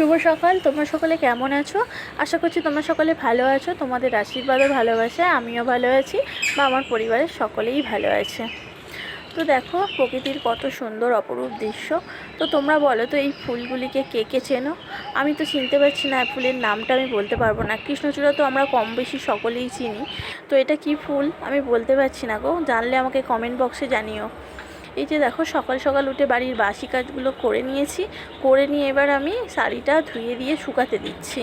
শুভ সকাল। তোমরা সকলে কেমন আছো? আশা করছি তোমরা সকলে ভালো আছো। তোমাদের আশীর্বাদও ভালোবাসে আমিও ভালো আছি, বা আমার পরিবারের সকলেই ভালো আছে। তো দেখো, প্রকৃতির কত সুন্দর অপরূপ দৃশ্য। তো তোমরা বলো তো, এই ফুলগুলিকে কে কে চেনো? আমি তো চিনতে পারছি না ফুলের নামটা আমি বলতে পারব না। কৃষ্ণচূড়া তো আমরা কম বেশি সকলেই চিনি। তো এটা কি ফুল? আমি বলতে পারছি না গো। জানলে আমাকে কমেন্ট বক্সে জানিও। এই যে দেখো, সকাল সকাল উঠে বাড়ির বাসি কাজগুলো করে নিয়েছি। করে নিয়ে এবার আমি শাড়িটা ধুয়ে দিয়ে শুকাতে দিচ্ছি।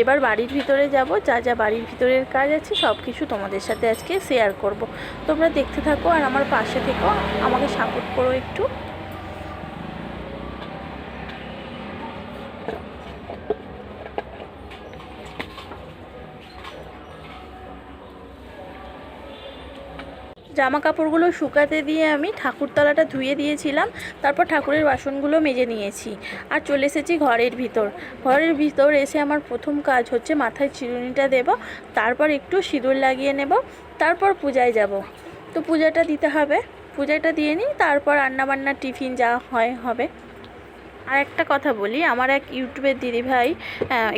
এবার বাড়ির ভিতরে যাব, যা যা বাড়ির ভিতরের কাজ আছে সব কিছু তোমাদের সাথে আজকে শেয়ার করব। তোমরা দেখতে থাকো আর আমার পাশে থেকো, আমাকে সাপোর্ট করো একটু। জামা কাপড়গুলো শুকাতে দিয়ে আমি ঠাকুরতলাটা ধুয়ে দিয়েছিলাম, তারপর ঠাকুরের বাসনগুলো মেজে নিয়েছি আর চলে এসেছি ঘরের ভিতর। ঘরের ভিতর এসে আমার প্রথম কাজ হচ্ছে মাথায় চিরুনিটা দেব, তারপর একটু সিঁদুর লাগিয়ে নেব, তারপর পূজায় যাব। তো পূজাটা দিতে হবে, পূজাটা দিয়ে নিই, তারপর রান্নাবান্না টিফিন যা হয়, হবে। আর একটা কথা বলি, আমার এক ইউটিউবের দিদিভাই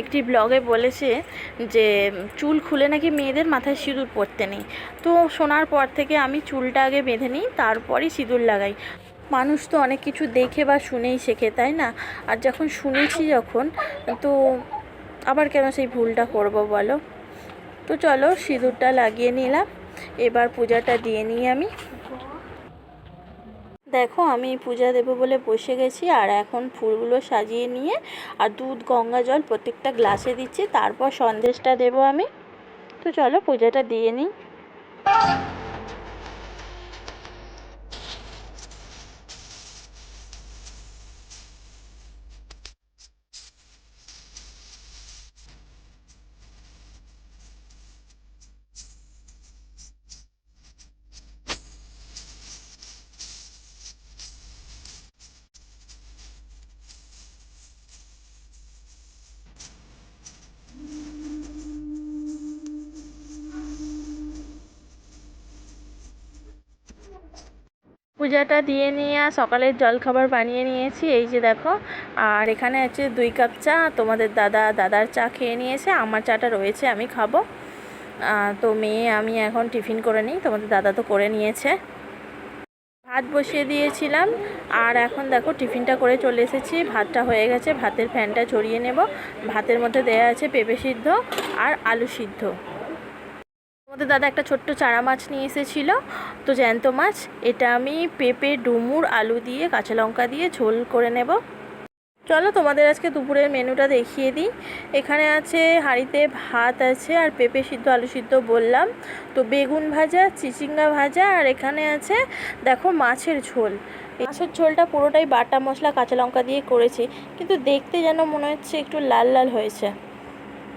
একটি ব্লগে বলেছে যে, চুল খুলে নাকি মেয়েদের মাথায় সিঁদুর পরতে নেই। তো শোনার পর থেকে আমি চুলটা আগে বেঁধে নিই, তারপরই সিঁদুর লাগাই। মানুষ তো অনেক কিছু দেখে বা শুনেই শেখে, তাই না? আর যখন শুনেছি যখন, তো আবার কেন সেই ভুলটা করব বলো? তো চলো সিঁদুরটা লাগিয়ে নিলাম, এবার পূজাটা দিয়ে নিই আমি। দেখো, আমি পূজা দেবো বলে বসে গেছি আর এখন ফুলগুলো সাজিয়ে নিয়ে আর দুধ, গঙ্গা জল প্রত্যেকটা গ্লাসে দিচ্ছি। তারপর সন্দেশটা দেবো আমি। তো চলো পূজাটা দিয়ে নিই। পূজাটা দিয়ে নিয়ে আর সকালের জলখাবার বানিয়ে নিয়েছি, এই যে দেখো। আর এখানে আছে দুই কাপ চা, তোমাদের দাদা দাদার চা খেয়ে নিয়েছে, আমার চাটা রয়েছে, আমি খাব। তো মেয়ে, আমি এখন টিফিন করে নিই, তোমাদের দাদা তো করে নিয়েছে। ভাত বসিয়ে দিয়েছিলাম, আর এখন দেখো টিফিনটা করে চলে এসেছি, ভাতটা হয়ে গেছে, ভাতের ফ্যানটা ছড়িয়ে নেব। ভাতের মধ্যে দেয়া আছে পেঁপে সিদ্ধ আর আলু সিদ্ধ। আমাদের দাদা একটা ছোট্ট চারা মাছ নিয়ে এসেছিল। তো জ্যান্ত মাছ, এটা আমি পেঁপে, ডুমুর, আলু দিয়ে, কাঁচা লঙ্কা দিয়ে ঝোল করে নেব। চলো তোমাদের আজকে দুপুরের মেনুটা দেখিয়ে দিই। এখানে আছে হাঁড়িতে ভাত আছে আর পেঁপে সিদ্ধ, আলু সিদ্ধ বললাম। তো বেগুন ভাজা, চিচিঙ্গা ভাজা আর এখানে আছে দেখো মাছের ঝোল। মাছের ঝোলটা পুরোটাই বাটা মশলা, কাঁচা লঙ্কা দিয়ে করেছি। কিন্তু দেখতে যেন মনে হচ্ছে একটু লাল লাল হয়েছে।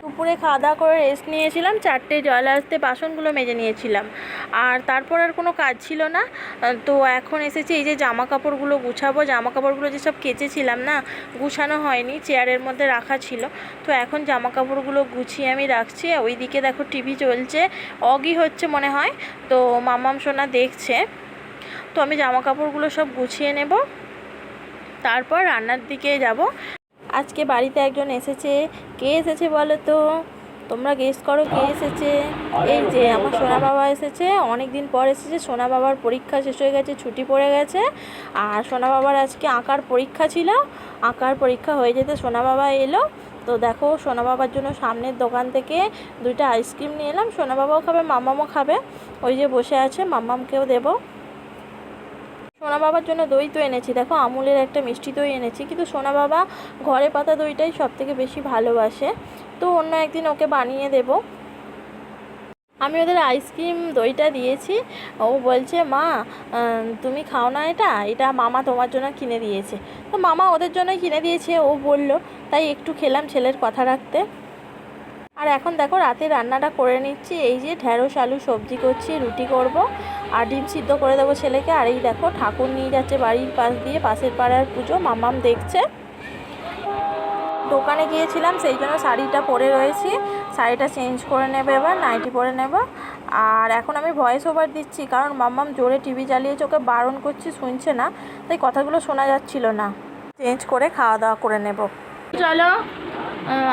দুপুরে খাওয়া দাওয়া করে রেস্ট নিয়েছিলাম, চারটে জল আসতে বাসনগুলো মেজে নিয়েছিলাম। আর তারপর আর কোনো কাজ ছিল না। তো এখন এসেছি, এই যে জামা কাপড়গুলো গুছাবো জামা কাপড়গুলো যেসব কেচেছিলাম না, গুছানো হয়নি, চেয়ারের মধ্যে রাখা ছিল। তো এখন জামা কাপড়গুলো গুছিয়ে আমি রাখছি ওইদিকে দেখো টিভি চলছে অগি হচ্ছে মনে হয়। তো মামাম, সোনা দেখছে। তো আমি জামা কাপড়গুলো সব গুছিয়ে নেব। তারপর রান্নার দিকে যাব। আজকে বাড়িতে একজন এসেছে। কে এসেছে বলো তো? তোমরা গেস করো কে এসেছে। এই যে আমার সোনা বাবা এসেছে অনেক দিন পর এসেছে। সোনা বাবার পরীক্ষা শেষ হয়ে গেছে, ছুটি পড়ে গেছে। আর সোনা বাবার আজকে আঁকার পরীক্ষা ছিল। আঁকার পরীক্ষা হয়ে যেতে সোনা বাবা এলো। তো দেখো, সোনা বাবার জন্য সামনের দোকান থেকে দুইটা আইসক্রিম নিয়ে এলাম। সোনা বাবাও খাবে, মামামও খাবে। ওই যে বসে আছে, মামামকেও দেবো। সোনা বাবার জন্য দই তো এনেছি। দেখো, আমুলের একটা মিষ্টি দই এনেছি, কিন্তু সোনা বাবা ঘরে পাতা দইটাই সব থেকে বেশি ভালোবাসে। তো অন্য একদিন ওকে বানিয়ে দেব। আমি ওদের আইসক্রিম দইটা দিয়েছি। ও বলছে, মা তুমি খাও না এটা? এটা মামা তোমার জন্য কিনে দিয়েছে। তো মামা ওদের জন্যই কিনে দিয়েছে, ও বলল, তাই একটু খেলাম ছেলের কথা রাখতে। আর এখন দেখো রাতে রান্নাটা করে নিচ্ছি, এই যে ঢ্যাঁড়স, আলু, সবজি করছি, রুটি করব আর ডিম সিদ্ধ করে দেবো ছেলেকে। আর এই দেখো ঠাকুর নিয়ে যাচ্ছে বাড়ির পাশ দিয়ে, পাশের পাড়ার পুজো, মামাম দেখছে। দোকানে গিয়েছিলাম, সেই জন্য শাড়িটা পরে রয়েছি। শাড়িটা চেঞ্জ করে নেবে এবার, নাইটি পরে নেব। আর এখন আমি ভয়েস ওভার দিচ্ছি, কারণ মাম্মাম জোরে টিভি চালিয়েছে ওকে বারণ করছি, শুনছে না, তাই কথাগুলো শোনা যাচ্ছিল না। চেঞ্জ করে খাওয়া দাওয়া করে নেব। চলো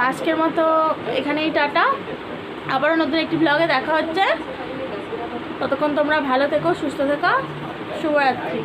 আজকের মতো এখানেই টাটা। আবারও নতুন একটি ব্লগে দেখা হচ্ছে। ততক্ষণ তোমরা ভালো থেকো, সুস্থ থেকো। শুভরাত্রি।